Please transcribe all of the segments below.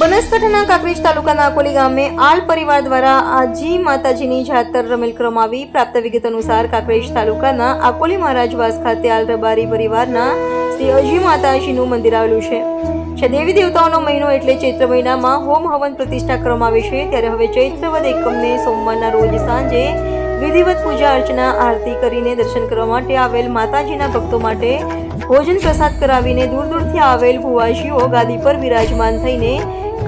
બનાસકાંઠાના કાંકરેજ તાલુકાના અકોલી ગામે આલ પરિવાર દ્વારા આજી માતાજીની જાતર રમેલ કરવામાં આવી પ્રાપ્ત વિગત અનુસાર કાંકરેજ તાલુકાના આકોલી મહારાજવાસ ખાતે આલ રબારી પરિવારના શ્રી અજી માતાજીનું મંદિર આવેલું છે. છે દેવી દેવતાઓનો મહિનો એટલે ચૈત્ર મહિનામાં હોમ હવન પ્રતિષ્ઠા કરવામાં આવે છે. ત્યારે હવે ચૈત્રવદ એકમને સોમવારના રોજ સાંજે વિધિવત પૂજા અર્ચના આરતી કરીને દર્શન કરવા માટે આવેલ માતાજીના ભક્તો માટે ભોજન પ્રસાદ કરાવીને દૂર દૂરથી આવેલ ભુવાજીઓ ગાદી પર બિરાજમાન થઈને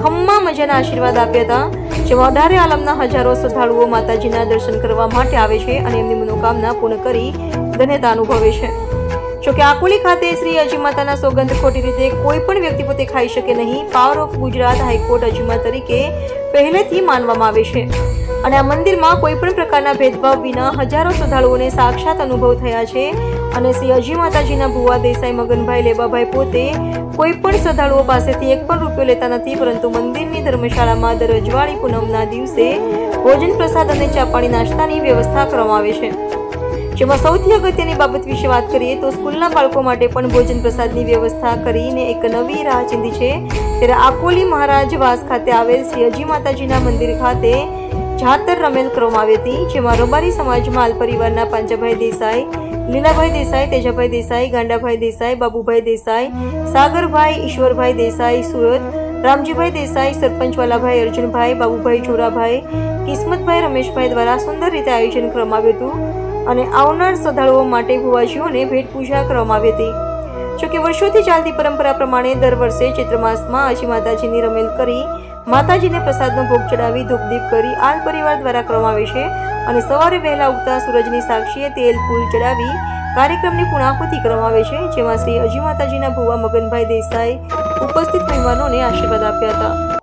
ખમ્મા મજાના આશીર્વાદ આપ્યા હતા. જેમાં અઢારે આલમના હજારો શ્રદ્ધાળુઓ માતાજીના દર્શન કરવા માટે આવે છે અને એમની મનોકામના પૂર્ણ કરી ધન્યતા અનુભવે છે. જોકે આકુલી ખાતે શ્રી અજીમાતાના સોગંદ ખોટી રીતે કોઈ પણ વ્યક્તિ પોતે ખાઈ શકે નહીં. Power of Gujarat high court અજીમા તરીકે પહેલેથી માનવામાં આવે છે. અને આ મંદિરમાં કોઈ પણ પ્રકારના ભેદભાવ વિના હજારો શ્રદ્ધાળુઓને સાક્ષાત અનુભવ થયા છે. અને શ્રી અજી માતાજીના ભુવા દેસાઈ મગનભાઈ લેબાભાઈ પોતે કોઈ પણ શ્રદ્ધાળુઓ પાસેથી એક પણ રૂપિયો લેતા નથી, પરંતુ મંદિરની ધર્મશાળામાં દર અજવાળી પૂનમના દિવસે ભોજન, પ્રસાદ અને ચા પાણી નાસ્તાની વ્યવસ્થા કરવામાં આવે છે. જેમાં સૌથી અગત્યની બાબત વિશે વાત કરીએ તો સ્કૂલના બાળકો માટે પણ ભોજન, પ્રસાદની વ્યવસ્થા કરીને એક નવી રાહ ચીંધી છે. ત્યારે આકોલી મહારાજ વાસ ખાતે આવેલ શ્રી અજી માતાજીના મંદિર ખાતે જાતર રમેલ કરવામાં આવી હતી, જેમાં રબારી સમાજમાં આલ પરિવારના પાંચાભાઈ દેસાઈ, લીલાભાઈ દેસાઈ, તેજાભાઈ દેસાઈ, ગાંડાભાઈ દેસાઈ, બાબુભાઈ દેસાઈ, સાગરભાઈ, ઈશ્વરભાઈ દેસાઈ, સુરત, રામજીભાઈ દેસાઈ સરપંચ વાલાભાઈ અર્જુનભાઈ, બાબુભાઈ ચોરાભાઈ કિસ્મતભાઈ રમેશભાઈ દ્વારા સુંદર રીતે આયોજન કરવામાં આવ્યું હતું અને આવનાર શ્રદ્ધાળુઓ માટે ભુવાજીઓને ભેટ પૂજા કરવામાં આવી હતી. જોકે વર્ષોથી ચાલતી પરંપરા પ્રમાણે દર વર્ષે ચૈત્ર માસમાં આજી માતાજીની રમેલ કરી માતાજીને પ્રસાદનો ભોગ ચડાવી ધૂપદીપ કરી આલ પરિવાર દ્વારા કરવામાં આવે છે અને સવારે વહેલા ઉગતા સૂરજની સાક્ષીએ તેલ, ફૂલ ચડાવી કાર્યક્રમની પૂર્ણાહુતિ કરવામાં આવે છે, જેમાં શ્રી અજી માતાજીના ભુવા મગનભાઈ દેસાઈ ઉપસ્થિત મહેમાનોને આશીર્વાદ આપ્યા હતા.